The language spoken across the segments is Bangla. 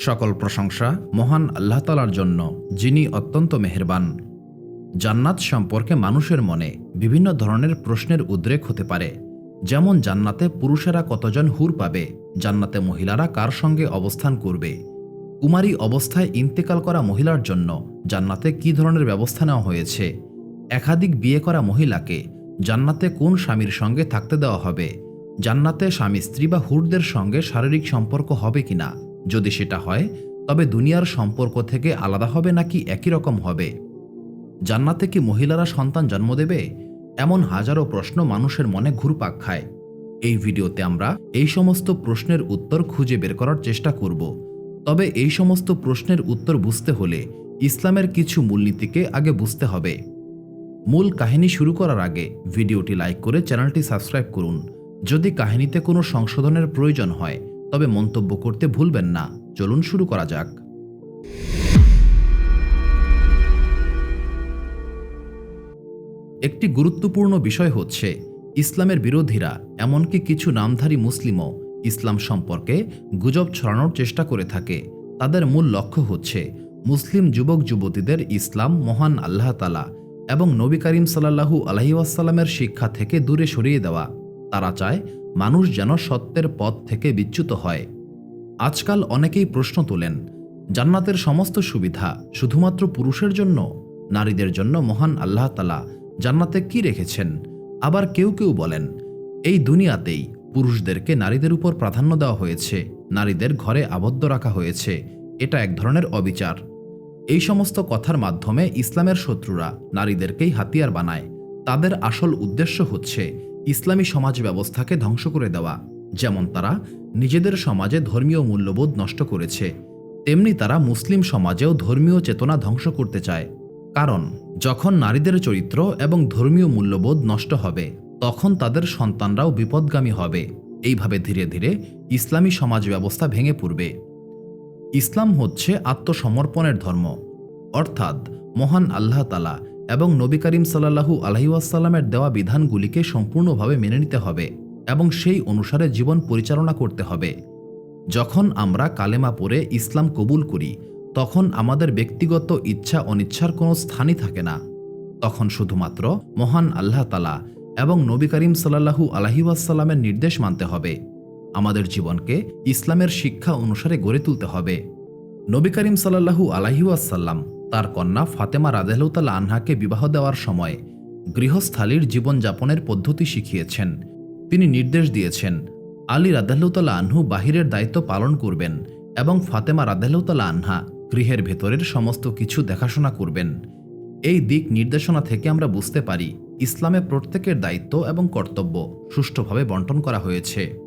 সকল প্রশংসা মহান আল্লাহ তালার জন্য, যিনি অত্যন্ত মেহেরবান। জান্নাত সম্পর্কে মানুষের মনে বিভিন্ন ধরনের প্রশ্নের উদ্রেক হতে পারে। যেমন, জান্নাতে পুরুষেরা কতজন হুর পাবে? জান্নাতে মহিলারা কার সঙ্গে অবস্থান করবে? কুমারী অবস্থায় ইন্তেকাল করা মহিলার জন্য জান্নাতে কী ধরনের ব্যবস্থা নেওয়া হয়েছে? একাধিক বিয়ে করা মহিলাকে জান্নাতে কোন স্বামীর সঙ্গে থাকতে দেওয়া হবে? জান্নাতে স্বামী স্ত্রী বা হুরদের সঙ্গে শারীরিক সম্পর্ক হবে কিনা? যদি সেটা হয়, তবে দুনিয়ার সম্পর্ক থেকে আলাদা হবে নাকি একই রকম হবে? জান্নাতে কি মহিলারা সন্তান জন্ম দেবে? এমন হাজারো প্রশ্ন মানুষের মনে ঘুরপাক খায়। এই ভিডিওতে আমরা এই সমস্ত প্রশ্নের উত্তর খুঁজে বের করার চেষ্টা করব। তবে এই সমস্ত প্রশ্নের উত্তর বুঝতে হলে ইসলামের কিছু মূলনীতিকে আগে বুঝতে হবে। মূল কাহিনী শুরু করার আগে ভিডিওটি লাইক করে চ্যানেলটি সাবস্ক্রাইব করুন। যদি কাহিনীতে কোনো সংশোধনের প্রয়োজন হয় তবে মন্তব্য করতে ভুলবেন না। চলুন শুরু করা যাক। একটি গুরুত্বপূর্ণ বিষয় হচ্ছে, ইসলামের বিরোধীরা, এমনকি কিছু নামধারী মুসলিমও, ইসলাম সম্পর্কে গুজব ছড়ানোর চেষ্টা করে থাকে। তাদের মূল লক্ষ্য হচ্ছে, মুসলিম যুবক যুবতীদের ইসলাম মহান আল্লাহ তালা এবং নবী করিম সাল্লাহু আলহিউসাল্লামের শিক্ষা থেকে দূরে সরিয়ে দেওয়া। তারা চায় মানুষ যেন সত্যের পথ থেকে বিচ্যুত হয়। আজকাল অনেকেই প্রশ্ন তোলেন, জান্নাতের সমস্ত সুবিধা শুধুমাত্র পুরুষের জন্য? নারীদের জন্য মহান আল্লাহ তালা জান্নাতে কি রেখেছেন? আবার কেউ কেউ বলেন, এই দুনিয়াতেই পুরুষদেরকে নারীদের উপর প্রাধান্য দেওয়া হয়েছে, নারীদের ঘরে আবদ্ধ রাখা হয়েছে, এটা এক ধরনের অবিচার। এই সমস্ত কথার মাধ্যমে ইসলামের শত্রুরা নারীদেরকেই হাতিয়ার বানায়। তাদের আসল উদ্দেশ্য হচ্ছে ইসলামী সমাজ ব্যবস্থাকে ধ্বংস করে দেওয়া, যেমন তারা নিজেদের সমাজে ধর্মীয় মূল্যবোধ নষ্ট করেছে, তেমনি তারা মুসলিম সমাজেও ধর্মীয় চেতনা ধ্বংস করতে চায়। কারণ, যখন নারীদের চরিত্র এবং ধর্মীয় মূল্যবোধ নষ্ট হবে, তখন তাদের সন্তানরাও বিপদগামী হবে। এইভাবে ধীরে ধীরে ইসলামী সমাজ ব্যবস্থা ভেঙে পড়বে। ইসলাম হচ্ছে আত্মসমর্পণের ধর্ম। অর্থাৎ মহান আল্লাহ তালা এবং নবী করিম সাল্লাহু আলহিউসাল্লামের দেওয়া বিধানগুলিকে সম্পূর্ণভাবে মেনে নিতে হবে এবং সেই অনুসারে জীবন পরিচালনা করতে হবে। যখন আমরা কালেমা পড়ে ইসলাম কবুল করি, তখন আমাদের ব্যক্তিগত ইচ্ছা অনিচ্ছার কোনো স্থানই থাকে না। তখন শুধুমাত্র মহান আল্লাহ তালা এবং নবী করিম সাল্লাহু আলহিউসাল্লামের নির্দেশ মানতে হবে। আমাদের জীবনকে ইসলামের শিক্ষা অনুসারে গড়ে তুলতে হবে। নবী করিম সাল্লাহু আলহিউসাল্লাম তার কন্যা ফাতেমা রাদেহতাল্লা আনহাকে বিবাহ দেওয়ার সময় গৃহস্থালীর জীবনযাপনের পদ্ধতি শিখিয়েছেন। তিনি নির্দেশ দিয়েছেন, আলী রাদাল্লাহ আনহু বাহিরের দায়িত্ব পালন করবেন এবং ফাতেমা রাদাল্লাহ আনহা গৃহের ভেতরের সমস্ত কিছু দেখাশোনা করবেন। এই দিক নির্দেশনা থেকে আমরা বুঝতে পারি, ইসলামে প্রত্যেকের দায়িত্ব এবং কর্তব্য সুষ্ঠুভাবে বন্টন করা হয়েছে।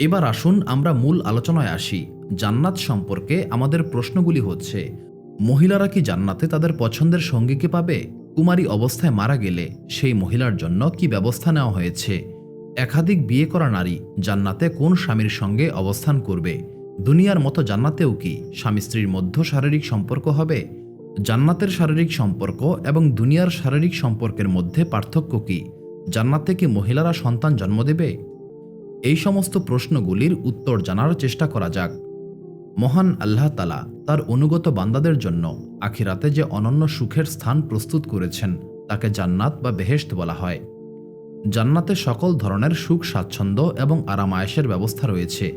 এবার আসুন আমরা মূল আলোচনায় আসি। জান্নাত সম্পর্কে আমাদের প্রশ্নগুলি হচ্ছে মহিলারা কি জান্নাতে তাদের পছন্দের সঙ্গীকে পাবে? কুমারী অবস্থায় মারা গেলে সেই মহিলার জন্য কি ব্যবস্থা নেওয়া হয়েছে? একাধিক বিয়ে করা নারী জান্নাতে কোন স্বামীর সঙ্গে অবস্থান করবে? দুনিয়ার মতো জান্নাতেও কি স্বামী স্ত্রীর মধ্য শারীরিক সম্পর্ক হবে? জান্নাতের শারীরিক সম্পর্ক এবং দুনিয়ার শারীরিক সম্পর্কের মধ্যে পার্থক্য কি? জান্নাতে কি মহিলারা সন্তান জন্ম দেবে? এই সমস্ত প্রশ্নগুলির উত্তর জানার চেষ্টা করা যাক। মহান আল্লাহ তালা তার অনুগত বান্দাদের জন্য আখিরাতে যে অনন্য সুখের স্থান প্রস্তুত করেছেন, তাকে জান্নাত বা বেহেশত বলা হয়। জান্নাতে সকল ধরনের সুখ, স্বাচ্ছন্দ্য এবং আরামায়েশের ব্যবস্থা রয়েছে।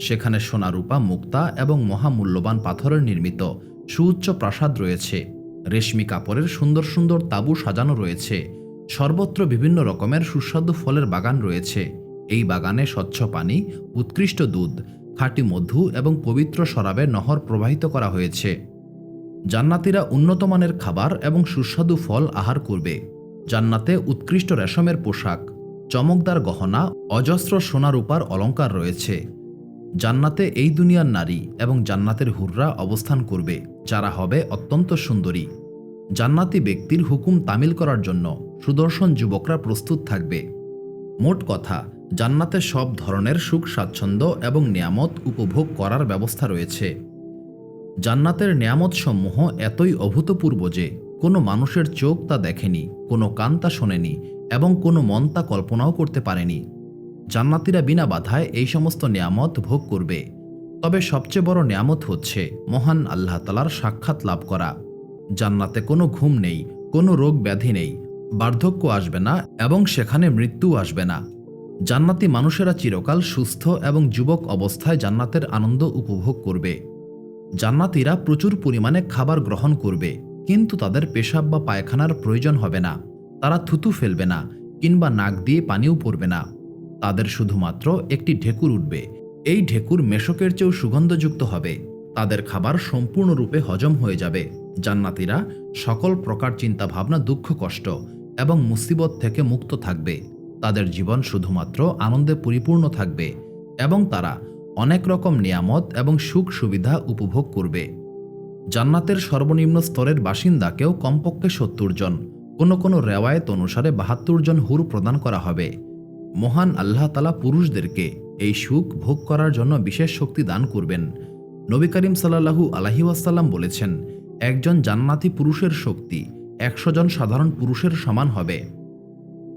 সেখানে সোনারূপা, মুক্তা এবং মহামূল্যবান পাথরের নির্মিত সুউচ্চ প্রাসাদ রয়েছে। রেশমি কাপড়ের সুন্দর সুন্দর তাঁবু সাজানো রয়েছে। সর্বত্র বিভিন্ন রকমের সুস্বাদু ফলের বাগান রয়েছে। এই বাগানে স্বচ্ছ পানি, উৎকৃষ্ট দুধ খাঁটি মধু এবং পবিত্র শরাবে নহর প্রবাহিত করা হয়েছে। জান্নাতিরা উন্নতমানের খাবার এবং সুস্বাদু ফল আহার করবে। জান্নাতে উৎকৃষ্ট রেশমের পোশাক, চমকদার গহনা, অজস্র সোনা রূপার অলঙ্কার রয়েছে। জান্নাতে এই দুনিয়ার নারী এবং জান্নাতের হুররা অবস্থান করবে, যারা হবে অত্যন্ত সুন্দরী। জান্নাতি ব্যক্তির হুকুম তামিল করার জন্য সুদর্শন যুবকরা প্রস্তুত থাকবে। মোট কথা জান্নাতে সব ধরনের সুখ, স্বাচ্ছন্দ্য এবং নিয়ামত উপভোগ করার ব্যবস্থা রয়েছে। জান্নাতের নিয়ামতসমূহ এতই অভূতপূর্ব যে কোনো মানুষের চোখ তা দেখেনি, কোনো কান তা শোনেনি এবং কোনো মন তা কল্পনাও করতে পারেনি। জান্নাতিরা বিনা বাধায় এই সমস্ত নিয়ামত ভোগ করবে। তবে সবচেয়ে বড় নিয়ামত হচ্ছে মহান আল্লাহ তালার সাক্ষাৎ লাভ করা। জান্নাতে কোনো ঘুম নেই, কোনো রোগ ব্যাধি নেই, বার্ধক্য আসবে না এবং সেখানে মৃত্যু আসবে না। জান্নাতি মানুষেরা চিরকাল সুস্থ এবং যুবক অবস্থায় জান্নাতের আনন্দ উপভোগ করবে। জান্নাতিরা প্রচুর পরিমাণে খাবার গ্রহণ করবে, কিন্তু তাদের পেশাব বা পায়খানার প্রয়োজন হবে না। তারা থুতু ফেলবে না, কিংবা নাক দিয়ে পানিও পড়বে না। তাদের শুধুমাত্র একটি ঢেকুর উঠবে। এই ঢেকুর মেশকের চেয়েও সুগন্ধযুক্ত হবে। তাদের খাবার সম্পূর্ণরূপে হজম হয়ে যাবে। জান্নাতিরা সকল প্রকার চিন্তাভাবনা, দুঃখ, কষ্ট এবং মুসিবত থেকে মুক্ত থাকবে। তাদের জীবন শুধুমাত্র আনন্দে পরিপূর্ণ থাকবে এবং তারা অনেক রকম নিয়ামত এবং সুখ সুবিধা উপভোগ করবে। জান্নাতের সর্বনিম্ন স্তরের বাসিন্দাকেও কমপক্ষে সত্তর জন, কোনো কোনো রেওয়ায়ত অনুসারে বাহাত্তর জন হুর প্রদান করা হবে। মহান আল্লাহ তালা পুরুষদেরকে এই সুখ ভোগ করার জন্য বিশেষ শক্তি দান করবেন। নবী করিম সাল্লাহু আলহি ওয়াসাল্লাম বলেছেন, একজন জান্নাতি পুরুষের শক্তি একশো জন সাধারণ পুরুষের সমান হবে।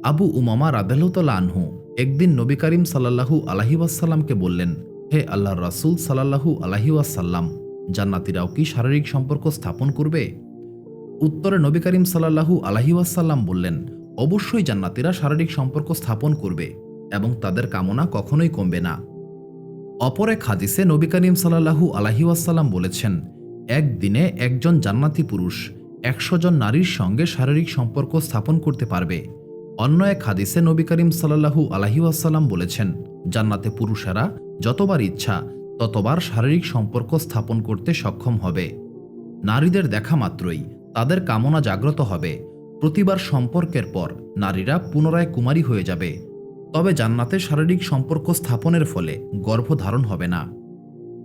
আবু উমামা রাদেলতলা আনহু একদিন নবী করিম সাল্লাহু আলহি ওয়াসাল্লামকে বললেন, হে আল্লাহ রাসুল সাল্লাহু আলহি ওয়াসাল্লাম, জান্নাতিরাও কি শারীরিক সম্পর্ক স্থাপন করবে? উত্তরে নবী করিম সাল্লাহু আলহি ওয়াসাল্লাম বললেন, অবশ্যই জান্নাতিরা শারীরিক সম্পর্ক স্থাপন করবে এবং তাদের কামনা কখনোই কমবে না। অপর এক হাদিসে নবী করিম সাল্লাহু আলহি ওয়াসাল্লাম বলেছেন, একদিনে একজন জান্নাতি পুরুষ একশো জন নারীর সঙ্গে শারীরিক সম্পর্ক স্থাপন করতে পারবে। অন্য এক হাদিসে নবী করিম সাল্লাহু আলহি ওয়াসাল্লাম বলেছেন, জান্নাতে পুরুষেরা যতবার ইচ্ছা ততবার শারীরিক সম্পর্ক স্থাপন করতে সক্ষম হবে। নারীদের দেখা মাত্রই তাদের কামনা জাগ্রত হবে। প্রতিবার সম্পর্কের পর নারীরা পুনরায় কুমারী হয়ে যাবে। তবে জান্নাতে শারীরিক সম্পর্ক স্থাপনের ফলে গর্ভধারণ হবে না।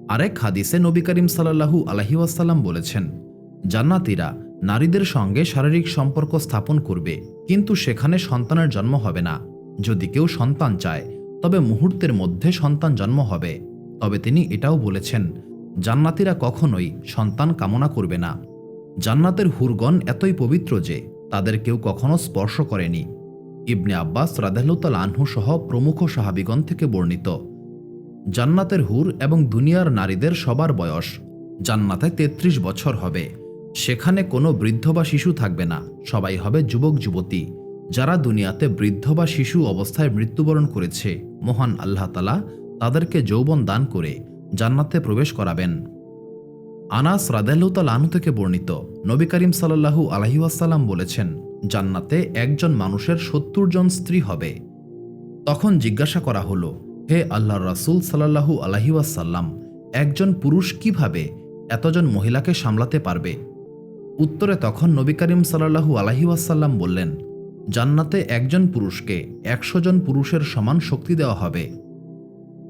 আরেক হাদিসে নবী করিম সাল্লাহু আলহিউসাল্লাম বলেছেন জান্নাতিরা নারীদের সঙ্গে শারীরিক সম্পর্ক স্থাপন করবে, কিন্তু সেখানে সন্তানের জন্ম হবে না। যদি কেউ সন্তান চায়, তবে মুহূর্তের মধ্যে সন্তান জন্ম হবে। তবে তিনি এটাও বলেছেন, জান্নাতিরা কখনোই সন্তান কামনা করবে না। জান্নাতের হুরগণ এতই পবিত্র যে তাদের কেউ কখনো স্পর্শ করেনি। ইবনে আব্বাস রাদেহলুতাল আনহু সহ প্রমুখ সাহাবিগণ থেকে বর্ণিত, জান্নাতের হুর এবং দুনিয়ার নারীদের সবার বয়স জান্নাতে ৩৩ বছর হবে। সেখানে কোনো বৃদ্ধ বা শিশু থাকবে না। সবাই হবে যুবক, যুবতী। যারা দুনিয়াতে বৃদ্ধ বা শিশু অবস্থায় মৃত্যুবরণ করেছে, মহান আল্লাহ তালা তাদেরকে যৌবন দান করে জান্নাতে প্রবেশ করাবেন। আনাস রাদেলুতাল আনু থেকে বর্ণিত, নবী করিম সাল্লাহু আলহিউসাল্লাম বলেছেন, জান্নাতে একজন মানুষের সত্তর জন স্ত্রী হবে। তখন জিজ্ঞাসা করা হলো, হে আল্লাহ রাসুল সাল্লাহু আলহিউসাল্লাম একজন পুরুষ কীভাবে এতজন মহিলাকে সামলাতে পারবে? উত্তরে তখন নবী করিম সাল্লাহু আলহিউসাল্লাম বললেন, জান্নাতে একজন পুরুষকে একশো জন পুরুষের সমান শক্তি দেওয়া হবে।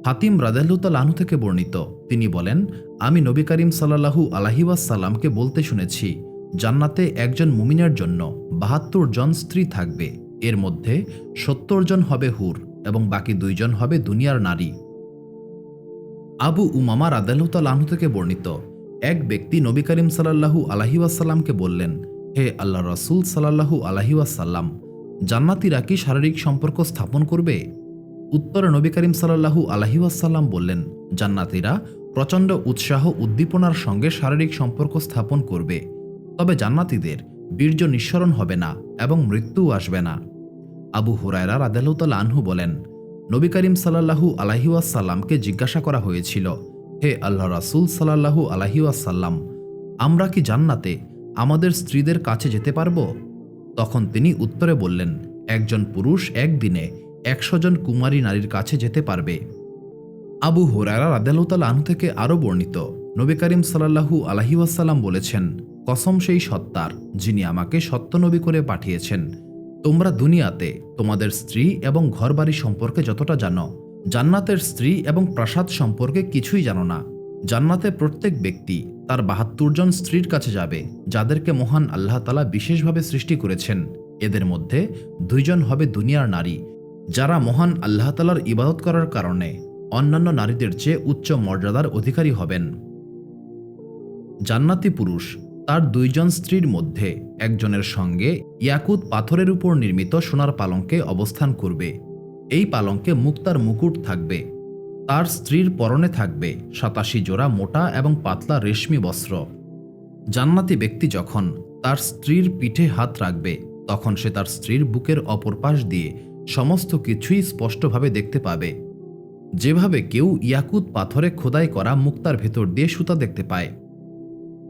হাতিম রাদেল্লুতাল আনু থেকে বর্ণিত, তিনি বলেন, আমি নবী করিম সাল্লাহু আলাহিওয়াসাল্লামকে বলতে শুনেছি, জান্নাতে একজন মুমিনের জন্য বাহাত্তর জন স্ত্রী থাকবে, এর মধ্যে সত্তর জন হবে হুর এবং বাকি দুইজন হবে দুনিয়ার নারী। আবু উমামা রাদেল্লুতাল আনহু থেকে বর্ণিত এক ব্যক্তি নবী করিম সাল্লাহু আলাহিওয়াসাল্লামকে বললেন, হে আল্লাহ রসুল সাল্লাহু আলাহিওয়াসাল্লাম জান্নাতিরা কি শারীরিক সম্পর্ক স্থাপন করবে? উত্তরে নবী করিম সাল্লাহু আলহিউসাল্লাম বললেন, জান্নাতিরা প্রচণ্ড উৎসাহ উদ্দীপনার সঙ্গে শারীরিক সম্পর্ক স্থাপন করবে। তবে জান্নাতিদের বীর্য নিঃসরণ হবে না এবং মৃত্যুও আসবে না। আবু হুরায়রা রাদেলুতাল আনহু বলেন, নবী করিম সাল্লাহু আলাহিউসাল্লামকে জিজ্ঞাসা করা হয়েছিল হে আল্লাহ রাসুল সাল্লাহু আলাহিউসাল্লাম আমরা কি জান্নাতে আমাদের স্ত্রীদের কাছে যেতে পারব? তখন তিনি উত্তরে বললেন, একজন পুরুষ একদিনে একশো জন কুমারী নারীর কাছে যেতে পারবে। আবু হুরারা রাদেলুতাল আনু থেকে আরও বর্ণিত, নবী করিম সাল্লাহু আলহিউসাল্লাম বলেছেন, কসম সেই সত্তার যিনি আমাকে সত্যনবী করে পাঠিয়েছেন। তোমরা দুনিয়াতে তোমাদের স্ত্রী এবং ঘরবাড়ি সম্পর্কে যতটা জানো জান্নাতের স্ত্রী এবং প্রাসাদ সম্পর্কে কিছুই জানো না। জান্নাতে প্রত্যেক ব্যক্তি তার বাহাত্তর জন স্ত্রীর কাছে যাবে, যাদেরকে মহান আল্লাহ তালা বিশেষভাবে সৃষ্টি করেছেন। এদের মধ্যে দুইজন হবে দুনিয়ার নারী, যারা মহান আল্লাহ তালার ইবাদত করার কারণে অন্যান্য নারীদের চেয়ে উচ্চ মর্যাদার অধিকারী হবেন। জান্নাতি পুরুষ তার দুইজন স্ত্রীর মধ্যে একজনের সঙ্গে ইয়াকুত পাথরের উপর নির্মিত সোনার পালঙ্কে অবস্থান করবে। এই পালঙ্কে মুক্তার মুকুট থাকবে। তার স্ত্রীর পরনে থাকবে সাতাশি জোড়া মোটা এবং পাতলা রেশমি বস্ত্র। জান্নাতি ব্যক্তি যখন তার স্ত্রীর পিঠে হাত রাখবে, তখন সে তার স্ত্রীর বুকের অপর পাশ দিয়ে সমস্ত কিছুই স্পষ্টভাবে দেখতে পাবে। যেভাবে কেউ ইয়াকুত পাথরে খোদাই করা মুক্তার ভেতর দিয়ে সুতা দেখতে পায়।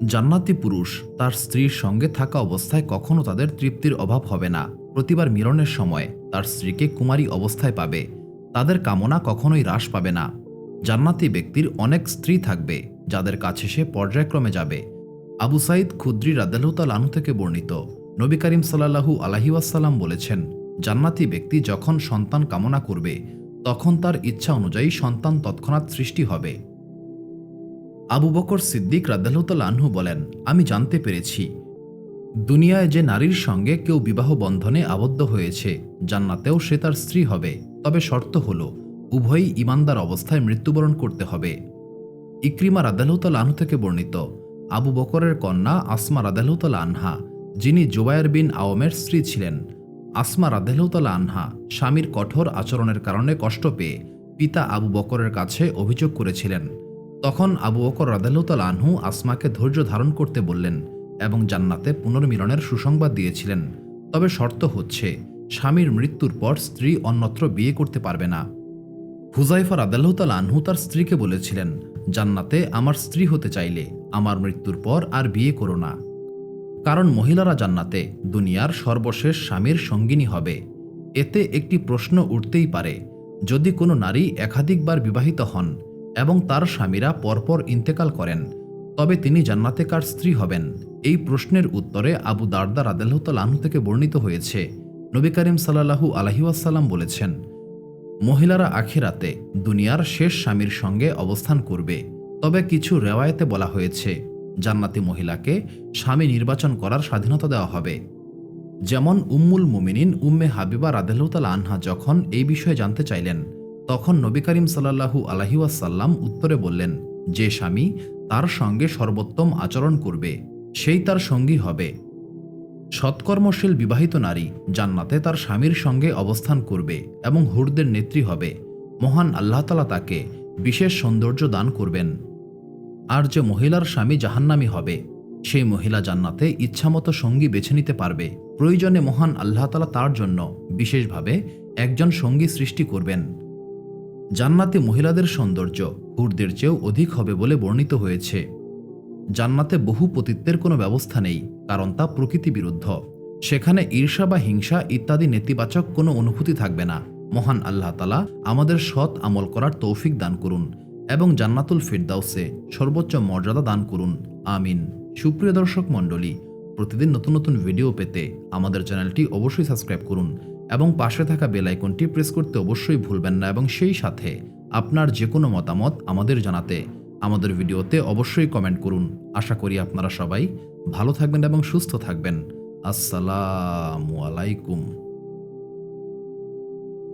জান্নাতি পুরুষ তার স্ত্রীর সঙ্গে থাকা অবস্থায় কখনো তাদের তৃপ্তির অভাব হবে না। প্রতিবার মিলনের সময় তার স্ত্রীকে কুমারী অবস্থায় পাবে। তাদের কামনা কখনোই হ্রাস পাবে না। জান্নাতি ব্যক্তির অনেক স্ত্রী থাকবে, যাদের কাছে সে পর্যায়ক্রমে যাবে। আবু সাইদ খুদ্রি রাদালুতাল আনু থেকে বর্ণিত। নবী করিম সাল্লাহু আলহিউসাল্লাম বলেছেন, জান্নাতি ব্যক্তি যখন সন্তান কামনা করবে, তখন তার ইচ্ছা অনুযায়ী সন্তান তৎক্ষণাৎ সৃষ্টি হবে। আবু বকর সিদ্দিক রাদালুতাল আনহু বলেন, আমি জানতে পেরেছি দুনিয়ায় যে নারীর সঙ্গে কেউ বিবাহ বন্ধনে আবদ্ধ হয়েছে, জান্নাতেও সে তার স্ত্রী হবে। তবে শর্ত হল, উভয়ই ইমানদার অবস্থায় মৃত্যুবরণ করতে হবে। ইক্রিমা রাদালুতাল আনহু থেকে বর্ণিত, আবু বকরের কন্যা আসমা রাদালুতাল আনহা, যিনি জোবায়ের বিন আওয়ামের স্ত্রী ছিলেন। আসমা রাদালুতাল আনহা স্বামীর কঠোর আচরণের কারণে কষ্ট পেয়ে পিতা আবু বকরের কাছে অভিযোগ করেছিলেন। তখন আবু বকর রাদালুতাল আনহু আসমাকে ধৈর্য ধারণ করতে বললেন এবং জান্নাতে পুনর্মিলনের সুসংবাদ দিয়েছিলেন। তবে শর্ত হচ্ছে, স্বামীর মৃত্যুর পর স্ত্রী অন্যত্র বিয়ে করতে পারবে না। হুজাইফার রাদাল্লাহতাল আনহু তার স্ত্রীকে বলেছিলেন, জান্নাতে আমার স্ত্রী হতে চাইলে আমার মৃত্যুর পর আর বিয়ে করো না। কারণ মহিলারা জান্নাতে দুনিয়ার সর্বশেষ স্বামীর সঙ্গিনী হবে। এতে একটি প্রশ্ন উঠতেই পারে, যদি কোনো নারী একাধিকবার বিবাহিত হন এবং তার স্বামীরা পরপর ইন্তেকাল করেন, তবে তিনি জান্নাতে কার স্ত্রী হবেন? এই প্রশ্নের উত্তরে আবু দারদা রাদাল্লাহতাল আনহু থেকে বর্ণিত হয়েছে। নবী করিম সাল্লাহু আলহিউসাল্লাম বলেছেন, মহিলারা আখিরাতে দুনিয়ার শেষ স্বামীর সঙ্গে অবস্থান করবে। তবে কিছু রেওয়ায়েতে বলা হয়েছে, জান্নাতি মহিলাকে স্বামী নির্বাচন করার স্বাধীনতা দেওয়া হবে। যেমন উম্মুল মুমিনিন উম্মে হাবিবা রাদেলতাল আনহা যখন এই বিষয়ে জানতে চাইলেন, তখন নবী করিম সাল্লাহু আলহিউসাল্লাম উত্তরে বললেন, যে স্বামী তার সঙ্গে সর্বোত্তম আচরণ করবে সেই তার সঙ্গী হবে। সৎকর্মশীল বিবাহিত নারী জান্নাতে তার স্বামীর সঙ্গে অবস্থান করবে এবং হুরদের নেত্রী হবে। মহান আল্লাহতালা তাকে বিশেষ সৌন্দর্য দান করবেন। আর যে মহিলার স্বামী জাহান্নামী হবে, সেই মহিলা জান্নাতে ইচ্ছামতো সঙ্গী বেছে নিতে পারবে। প্রয়োজনে মহান আল্লাহতালা তার জন্য বিশেষভাবে একজন সঙ্গী সৃষ্টি করবেন। জান্নাতে মহিলাদের সৌন্দর্য হুরদের চেয়েও অধিক হবে বলে বর্ণিত হয়েছে। জান্নাতে বহু পতিত্বের কোনো ব্যবস্থা নেই, কারণ তা প্রকৃতি বিরুদ্ধ। সেখানে ঈর্ষা বা হিংসা ইত্যাদি নেতিবাচক কোনো অনুভূতি থাকবে না। মহান আল্লাহ তালা আমাদের সৎ আমল করার তৌফিক দান করুন এবং জান্নাতুল ফিরদাউসে সর্বোচ্চ মর্যাদা দান করুন। আমিন। সুপ্রিয় দর্শক মণ্ডলী, প্রতিদিন নতুন নতুন ভিডিও পেতে আমাদের চ্যানেলটি অবশ্যই সাবস্ক্রাইব করুন এবং পাশে থাকা বেল আইকনটি প্রেস করতে অবশ্যই ভুলবেন না এবং সেই সাথে আপনার যে কোনো মতামত আমাদের জানাতে আমাদের ভিডিওতে অবশ্যই কমেন্ট করুন। আশা করি আপনারা সবাই ভালো থাকবেন এবং সুস্থ থাকবেন। আসসালামু আলাইকুম।